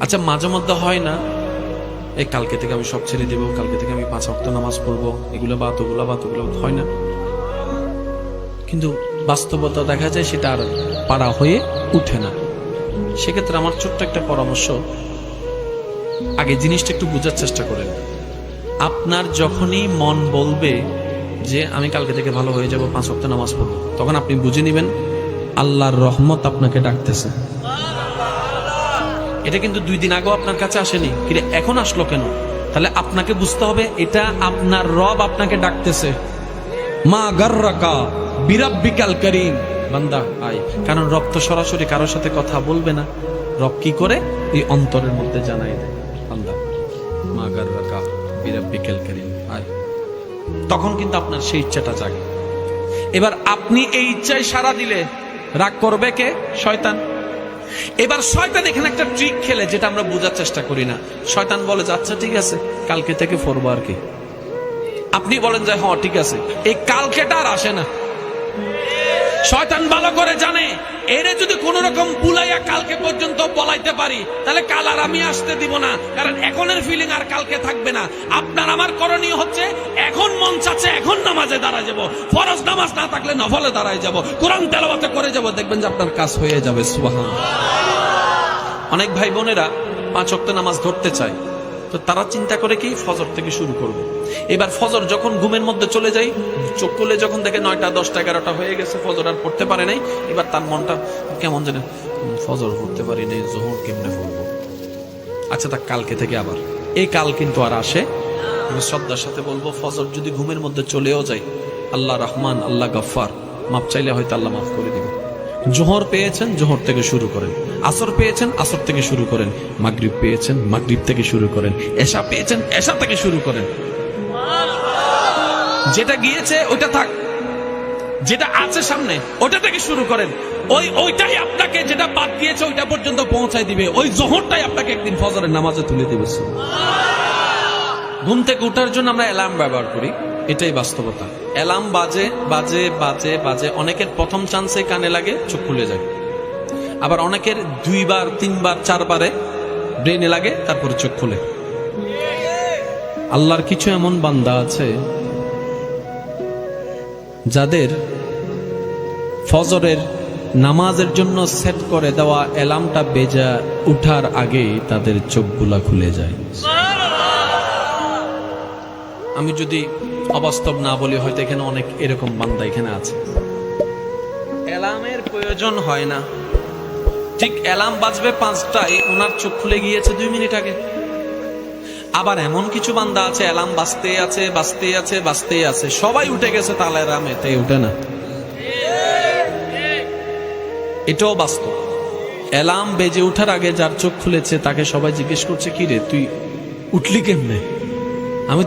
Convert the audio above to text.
আচ্ছা মাঝে মধ্যে হয় না? এই কালকে থেকে আমি সব ছেড়ে দেবো, কালকে থেকে আমি পাঁচ অক্ট নামাজ পড়ব, এগুলো বাত ওগুলো বাত ওগুলো হয় না? কিন্তু বাস্তবতা দেখা যায় সেটা আর পারা হয়ে উঠে না। সেক্ষেত্রে আমার ছোট্ট একটা পরামর্শ, আগে জিনিসটা একটু বোঝার চেষ্টা করেন। আপনার যখনই মন বলবে যে, আমি কালকে থেকে ভালো হয়ে যাব, পাঁচ অক্ট নামাজ পড়ব, তখন আপনি বুঝে নেবেন, আল্লাহর রহমত আপনাকে ডাকতেছে। এটা কিন্তু দুই দিন আগেও আপনার কাছে আসেনি। কিন্তু এখন আসলো কেন? তাহলে আপনাকে বুঝতে হবে, এটা আপনার রব আপনাকে ডাকতেছে। মা গার্রাকা বিরাব্বিকাল করিম। বান্দা, আয়। কারণ রব তো সরাসরি কারোর সাথে কথা বলবে না। রব কি করে? এই অন্তরের মধ্যে জানাই দেয়। বান্দা, মা গার্রাকা বিরাব্বিকাল করিম। আয়। তখন কিন্তু আপনার সেই ইচ্ছাটা জাগে। এবার আপনি এই ইচ্ছায় সারা দিলে রাগ করবে কে? শয়তান। এবার শয়তান এখানে একটা ট্রিক খেলে যেটা আমরা বোঝার চেষ্টা করি না। শয়তান বলে আচ্ছা ঠিক আছে, কালকে থেকে ফোরবো আর কি। আপনি বলেন যে হ্যাঁ ঠিক আছে। এই কালকেটা আর আসে না। শয়তান ভালো করে জানে। এরে যদি কোন রকম বুলাইয়া কালকে পর্যন্ত বলাইতে পারি, তাহলে কাল আর আমি আসতে দিব না। কারণ এখনের ফিলিং আর কালকে থাকবে না। আপনার আমার করণীয় হচ্ছে, এখন মন চাচ্ছে এখন নামাজে দাঁড়ায় যাব। ফরজ নামাজ না থাকলে নফলে দাঁড়ায় যাব। কোরআন তেলাওয়াতে করে যাব, দেখবেন যে আপনার কাজ হয়ে যাবে সুবহান অনেক ভাই বোনেরা পাঁচ ওয়াক্ত নামাজ ধরতে চায়। তো তারা চিন্তা করে কি ফজর থেকে শুরু করবে। এবার ফজর যখন ঘুমের মধ্যে চলে যাই চোখ খুলে যখন দেখে নয়টা, দশটা, এগারোটা হয়ে গেছে, ফজর আর পড়তে পারে নাই, এবার তার মনটা কেমন যেন ফজর পড়তে পারি নাই, জোহর কেমনে পড়ব? আচ্ছা তা কালকে থেকে আবার। এই কাল কিন্তু আর আসে। আমি শ্রদ্ধার সাথে বলব, ফজর যদি ঘুমের মধ্যে চলেও যায়, আল্লাহ রহমান, আল্লাহ গফ্ফার, মাপ চাইলে হয়তো আল্লাহ মাফ করে দিবে জোহর পেয়েছেন, জোহর থেকে শুরু করেন। আসর পেয়েছেন, আসর থেকে শুরু করেন। মাগরিব পেয়েছেন, মাগরিব থেকে শুরু করেন। এশা পেয়েছেন, এশা থেকে শুরু করেন। যেটা গিয়েছে, ওইটা থাক। যেটা আছে সামনে, ওটা থেকে শুরু করেন। ওই, ওইটাই আপনাকে যেটা বাদ দিয়েছে ওইটা পর্যন্ত পৌঁছায় দিবে। ওই জোহরটাই আপনাকে একদিন ফজরের নামাজে তুলে দিবে। ঘুম থেকে ওঠার জন্য আমরা অ্যালার্ম ব্যবহার করি। এটাই বাস্তবতা। অ্যালার্ম বাজে বাজে বাজে বাজে। অনেকের প্রথম চান্সে কানে লাগে, চোখ খুলে যায়। আবার অনেকের দুইবার, তিনবার, চারবারে ব্রেনে লাগে, তারপরে চোখ খুলে। আল্লাহর কিছু এমন বান্দা আছে, যাদের ফজরের নামাজের জন্য সেট করে দেওয়া অ্যালার্মটা বেজা উঠার আগেই তাদের চোখগুলা খুলে যায়। আমি যদি অবাস্তব না বলি, হয়তো এখানে অনেক এরকম বান্দা এখানে আছে। অ্যালার্মের প্রয়োজন হয় না। ঠিক অ্যালার্ম বাজবে পাঁচটায়, ওনার চোখ খুলে গিয়েছে দুই মিনিট আগে। আবার এমন কিছু বান্দা আছে, অ্যালার্ম বাজতে আছে বাজতে আছে বাজতে আছে। সবাই উঠে গেছে তাহলে অ্যালার্মে তাই উঠে না। এটাও বাস্তব। অ্যালার্ম বেজে ওঠার আগে যার চোখ খুলেছে, তাকে সবাই জিজ্ঞেস করছে, কি রে, তুই উঠলি কেমনে?